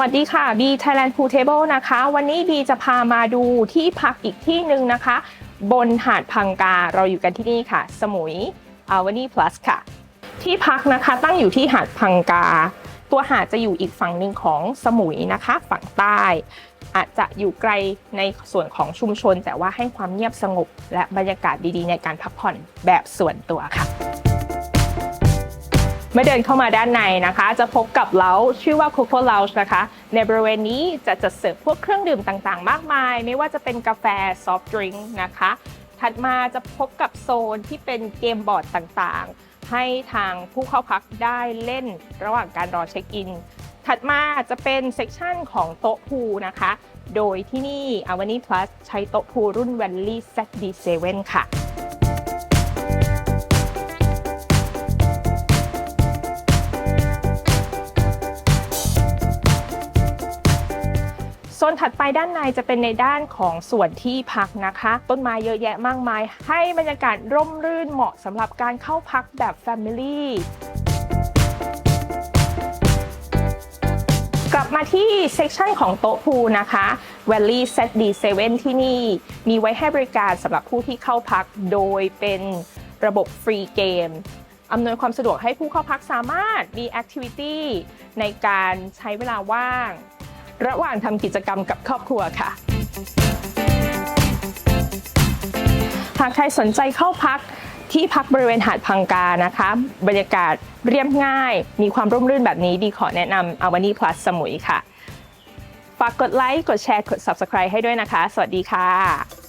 วัสดีค่ะ B Thailand Pool Table นะคะ วันนี้บีจะพามาดูที่พักอีกที่หนึ่งนะคะ บนหาดพังกาเราอยู่กันที่นี่ค่ะ สมุยอาวานี plus ค่ะ ที่พักนะคะตั้งอยู่ที่หาดพังกา ตัวหาดจะอยู่อีกฝั่งหนึ่งของสมุยนะคะ ฝั่งใต้ อาจจะอยู่ไกลในส่วนของชุมชน แต่ว่าให้ความเงียบสงบ และบรรยากาศดีๆ ในการพักผ่อนแบบส่วนตัวค่ะ มื่อเดินเข้ามาด้านในนะคะ จะพบกับเล้าชื่อว่า Coco Lounge นะคะ ในบริเวณนี้จะจัดเสิร์ฟพวกเครื่องดื่มต่างๆ มากมาย ไม่ว่าจะเป็นกาแฟซอฟต์ดริงก์นะคะ ถัดมาจะพบกับโซนที่เป็นเกมบอร์ดต่างๆ ให้ทางผู้เข้าพักได้เล่นระหว่างการรอเช็คอิน ถัดมาจะเป็นเซกชันของโต๊ะพูนะคะ โดยที่นี่ a v a n i Plus ใช้โต๊ะพูรุ่น Valley ZD7 ค่ะ โซนถัดไปด้านในจะเป็นในด้านของส่วนที่พักนะคะ ต้นไม้เยอะแยะมากมาย ให้บรรยากาศร่มรื่นเหมาะสำหรับการเข้าพักแบบ Family กลับมาที่เซกชันของโต๊ะพูลนะคะ Valley Set D7 ที่นี่มีไว้ให้บริการสำหรับผู้ที่เข้าพักโดยเป็นระบบฟรีเกมอำนวยความสะดวกให้ผู้เข้าพักสามารถมีแอคทิวิตี้ในการใช้เวลาว่าง ระหว่างทำกิจกรรมกับครอบครัวค่ะ หากใครสนใจเข้าพักที่พักบริเวณหาดพังกานะคะ บรรยากาศเรียบง่าย มีความร่มรื่นแบบนี้ดีขอแนะนำอาวานีพลัสสมุยค่ะ ฝากกดไลค์ กดแชร์ กด Subscribe ให้ด้วยนะคะ สวัสดีค่ะ